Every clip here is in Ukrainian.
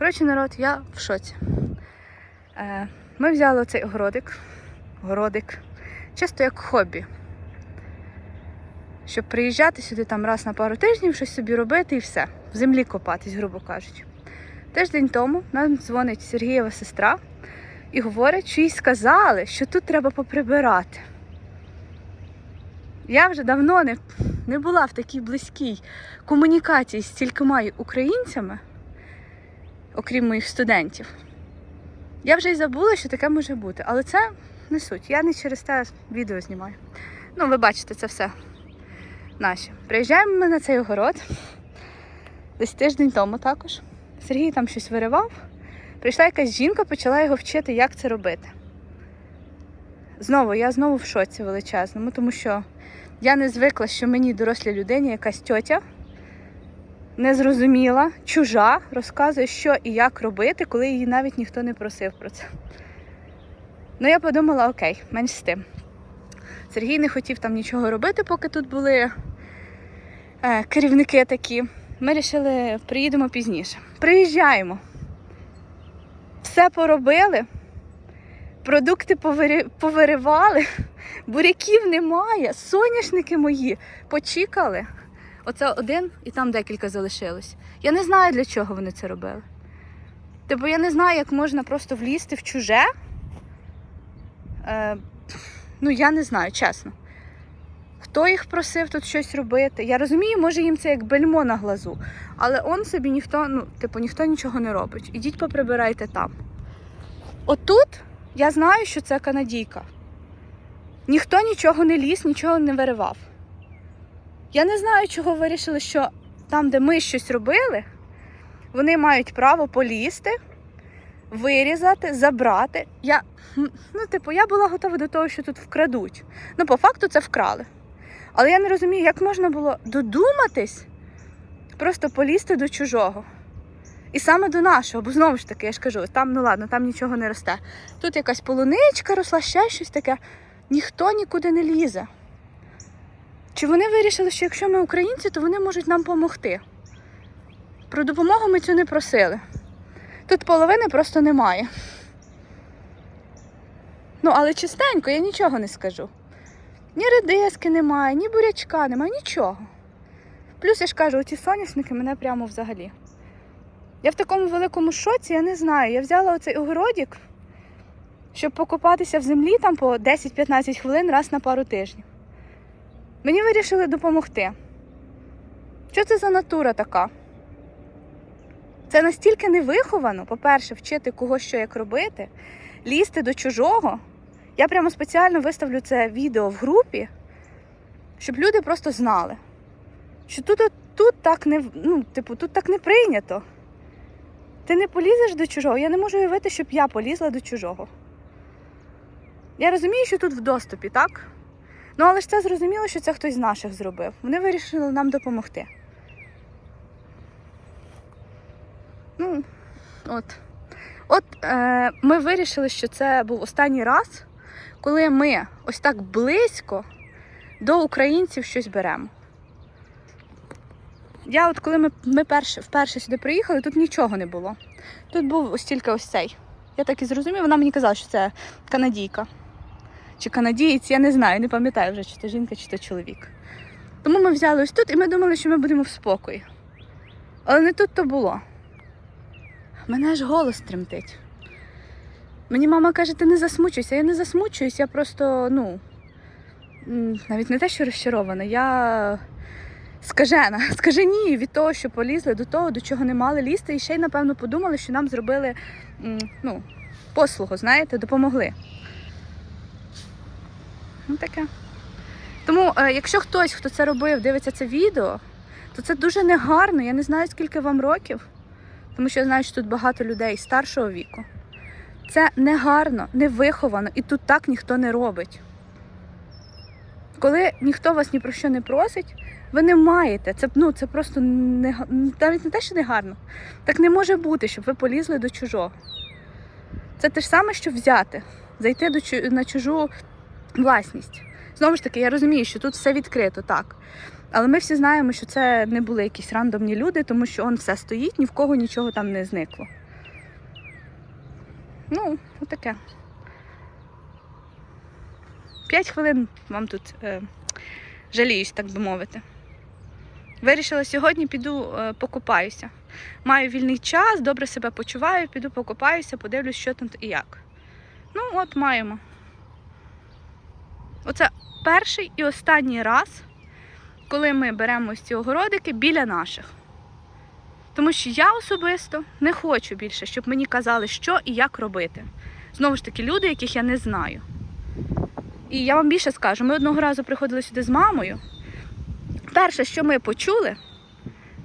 Коротше, народ, я в шоці. Е, ми взяли цей огородик, городик, чисто як хобі. Щоб приїжджати сюди там раз на пару тижнів, щось собі робити і все. В землі копатись, грубо кажучи. Тиждень тому нам дзвонить Сергієва сестра і говорить, що їй сказали, що тут треба поприбирати. Я вже давно не, не була в такій близькій комунікації з стількома українцями, окрім моїх студентів. Я вже й забула, що таке може бути, але це не суть. Я не через те відео знімаю. Ну, ви бачите, це все наше. Приїжджаємо ми на цей огород десь тиждень тому також. Сергій там щось виривав. Прийшла якась жінка, почала його вчити, як це робити. Знову, я знову в шоці величезному, тому що я не звикла, що мені дорослій людині якась тьотя незрозуміла, чужа, розказує, що і як робити, коли її навіть ніхто не просив про це. Ну, я подумала, окей, менш з тим. Сергій не хотів там нічого робити, поки тут були е, керівники такі. Ми вирішили, приїдемо пізніше. Приїжджаємо. Все поробили, продукти повири- повиривали, буряків немає, соняшники мої почікали. Оце один і там декілька залишилось. Я не знаю, для чого вони це робили. Типу, я не знаю, як можна просто влізти в чуже. Е, ну, я не знаю, чесно. Хто їх просив тут щось робити? Я розумію, може їм це як бельмо на глазу. Але он собі ніхто, ну, типу, ніхто нічого не робить. Ідіть поприбирайте там. Отут я знаю, що це канадійка. Ніхто нічого не ліз, нічого не виривав. Я не знаю, чого вирішили, що там, де ми щось робили, вони мають право полізти, вирізати, забрати. Я, ну, типу, я була готова до того, що тут вкрадуть. Ну, по факту це вкрали. Але я не розумію, як можна було додуматись просто полізти до чужого. І саме до нашого, бо знову ж таки, я ж кажу, там, ну ладно, там нічого не росте. Тут якась полуничка росла, ще щось таке. Ніхто нікуди не лізе. Чи вони вирішили, що якщо ми українці, то вони можуть нам допомогти? Про допомогу ми цю не просили. Тут половини просто немає. Ну, але чистенько, я нічого не скажу. Ні редиски немає, ні бурячка немає, нічого. Плюс я ж кажу, ці соняшники мене прямо взагалі. Я в такому великому шоці, я не знаю. Я взяла оцей огородик, щоб покопатися в землі там по 10-15 хвилин раз на пару тижнів. Мені вирішили допомогти. Що це за натура така? Це настільки невиховано, по-перше, вчити кого що як робити, лізти до чужого. Я прямо спеціально виставлю це відео в групі, щоб люди просто знали, що тут, тут так не ну, типу, тут так не прийнято. Ти не полізеш до чужого. Я не можу уявити, щоб я полізла до чужого. Я розумію, що тут в доступі, так? Ну, але ж це зрозуміло, що це хтось з наших зробив. Вони вирішили нам допомогти. Ну, от. От е, ми вирішили, що це був останній раз, коли ми ось так близько до українців щось беремо. Я от коли ми, ми перше, вперше сюди приїхали, тут нічого не було. Тут був ось тільки ось цей. Я так і зрозумів, вона мені казала, що це канадійка. Чи канадієць, я не знаю, не пам'ятаю вже, чи то жінка, чи то чоловік. Тому ми взяли ось тут і ми думали, що ми будемо в спокої. Але не тут то було. Мене аж голос тремтить. Мені мама каже, ти не засмучуйся. Я не засмучуюсь, я просто, ну, навіть не те, що розчарована, я скажена, скажені від того, що полізли до того, до чого не мали лізти, і ще й, напевно, подумали, що нам зробили ну, послугу, знаєте, допомогли. Ну таке. Тому, е, якщо хтось, хто це робив, дивиться це відео, то це дуже негарно. Я не знаю, скільки вам років, тому що я знаю, що тут багато людей старшого віку. Це негарно, невиховано, і тут так ніхто не робить. Коли ніхто вас ні про що не просить, ви не маєте. Це, ну, це просто не, навіть не те, що не гарно. Так не може бути, щоб ви полізли до чужого. Це те ж саме, що взяти, зайти до, на чужу власність. Знову ж таки, я розумію, що тут все відкрито, так. Але ми всі знаємо, що це не були якісь рандомні люди, тому що он все стоїть, ні в кого нічого там не зникло. Ну, отаке. П'ять хвилин вам тут е, жаліюсь, так би мовити. Вирішила сьогодні піду е, покупаюся. Маю вільний час, добре себе почуваю, піду покупаюся, подивлюсь, що там і як. Ну, от маємо. Оце перший і останній раз, коли ми беремо ці огородики біля наших. Тому що я особисто не хочу більше, щоб мені казали, що і як робити. Знову ж таки, люди, яких я не знаю. І я вам більше скажу, ми одного разу приходили сюди з мамою. Перше, що ми почули,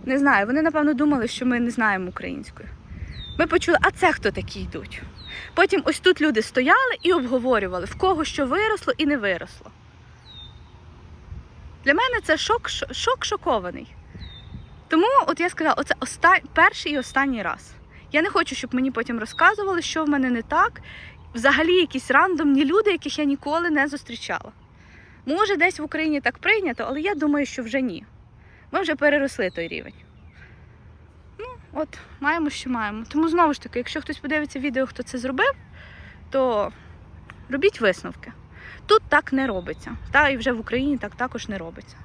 не знаю, вони напевно думали, що ми не знаємо українською. Ми почули, а це хто такі йдуть. Потім ось тут люди стояли і обговорювали, в кого що виросло і не виросло. Для мене це шок, шок шокований. Тому, от я сказала, оце оста... перший і останній раз. Я не хочу, щоб мені потім розказували, що в мене не так. Взагалі якісь рандомні люди, яких я ніколи не зустрічала. Може, десь в Україні так прийнято, але я думаю, що вже ні. Ми вже переросли той рівень. От, маємо, що маємо. Тому знову ж таки, якщо хтось подивиться відео, хто це зробив, то робіть висновки. Тут так не робиться. Та і вже в Україні так також не робиться.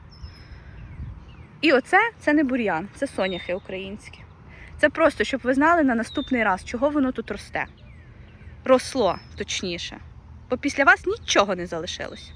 І оце це не бур'ян, це соняхи українські. Це просто, щоб ви знали на наступний раз, чого воно тут росте. Росло, точніше. Бо після вас нічого не залишилось.